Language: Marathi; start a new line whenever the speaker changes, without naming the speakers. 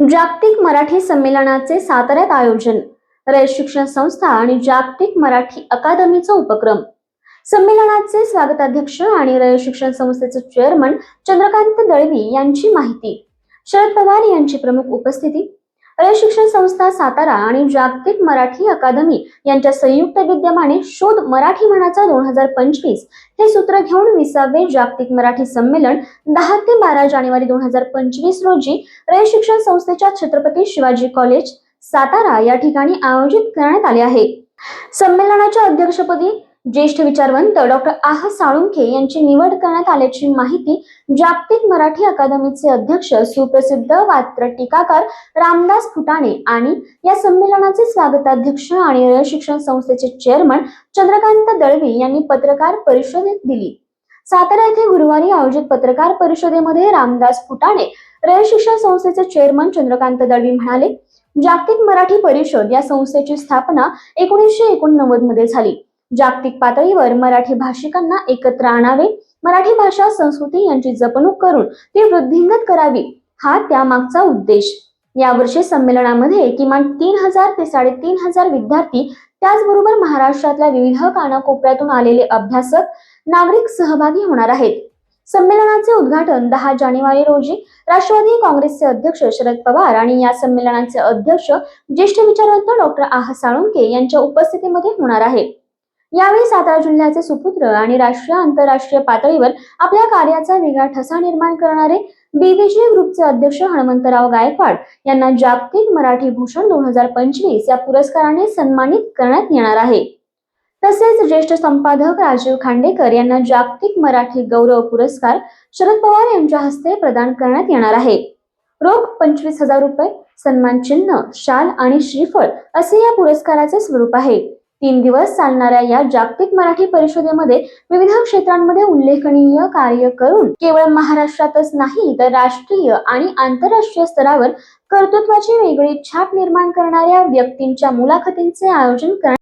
जागतिक मराठी संमेलनाचे साताऱ्यात आयोजन रयत शिक्षण संस्था आणि जागतिक मराठी अकादमीचा उपक्रम. संमेलनाचे स्वागताध्यक्ष आणि रयत शिक्षण संस्थेचे चेअरमन चंद्रकांत दळवी यांची माहिती. शरद पवार यांची प्रमुख उपस्थिती रयत शिक्षण संस्था सातारा आणि जागतिक मराठी अकादमी यांच्या संयुक्त विद्यमाने शोध मराठी मनाचा दोन हजार पंचवीस हे सूत्र घेऊन विसावे जागतिक मराठी संमेलन दहा ते बारा जानेवारी दोन हजार पंचवीस रोजी रयत शिक्षण संस्थेच्या छत्रपती शिवाजी कॉलेज सातारा या ठिकाणी आयोजित करण्यात आले आहे. संमेलनाच्या अध्यक्षपदी ज्येष्ठ विचारवंत डॉक्टर आह साळुंखे यांची निवड करण्यात आल्याची माहिती जागतिक मराठी अकादमीचे अध्यक्ष सुप्रसिद्ध वात्र टीकाकार रामदास फुटाणे आणि या संमेलनाचे स्वागताध्यक्ष आणि रयत शिक्षण संस्थेचे चेअरमन चंद्रकांत दळवी यांनी पत्रकार परिषदेत दिली. सातारा येथे गुरुवारी आयोजित पत्रकार परिषदेमध्ये रामदास फुटाणे रयत शिक्षण संस्थेचे चेअरमन चंद्रकांत दळवी म्हणाले जागतिक मराठी परिषद या संस्थेची स्थापना एकोणीसशे एकोणनव्वदमध्ये झाली. जागतिक पातळीवर मराठी भाषिकांना एकत्र आणावे मराठी भाषा संस्कृती यांची जपणूक करून ती वृद्धिंगत करावी हा त्यामागचा उद्देश. यावर्षी संमेलनामध्ये किमान तीन हजार ते साडेतीन हजार विद्यार्थी त्याचबरोबर महाराष्ट्रातल्या विविध कानाकोपऱ्यातून आलेले अभ्यासक नागरिक सहभागी होणार आहेत. संमेलनाचे उद्घाटन दहा जानेवारी रोजी राष्ट्रवादी काँग्रेसचे अध्यक्ष शरद पवार आणि या संमेलनाचे अध्यक्ष ज्येष्ठ विचारवंत डॉक्टर आह साळुंके यांच्या उपस्थितीमध्ये होणार आहे. यावेळी सातारा जिल्ह्याचे सुपुत्र आणि राष्ट्रीय आंतरराष्ट्रीय पातळीवर आपल्या कार्याचा वेगळा ठसा निर्माण करणारे बीव्हीजी ग्रुपचे अध्यक्ष हनुमंतराव गायकवाड यांना जागतिक मराठी भूषण दोन हजार पंचवीस या पुरस्काराने सन्मानित करण्यात येणार आहे. तसेच ज्येष्ठ संपादक राजीव खांडेकर यांना जागतिक मराठी गौरव पुरस्कार शरद पवार यांच्या हस्ते प्रदान करण्यात येणार आहे. रोख पंचवीस हजार रुपये सन्मान चिन्ह शाल आणि श्रीफळ असे या पुरस्काराचे स्वरूप आहे. तीन दिवस चालणाऱ्या या जागतिक मराठी परिषदेमध्ये विविध क्षेत्रांमध्ये उल्लेखनीय कार्य करून केवळ महाराष्ट्रातच नाही तर राष्ट्रीय आणि आंतरराष्ट्रीय स्तरावर कर्तृत्वाची वेगळी छाप निर्माण करणाऱ्या व्यक्तींच्या मुलाखतींचे आयोजन करण्यात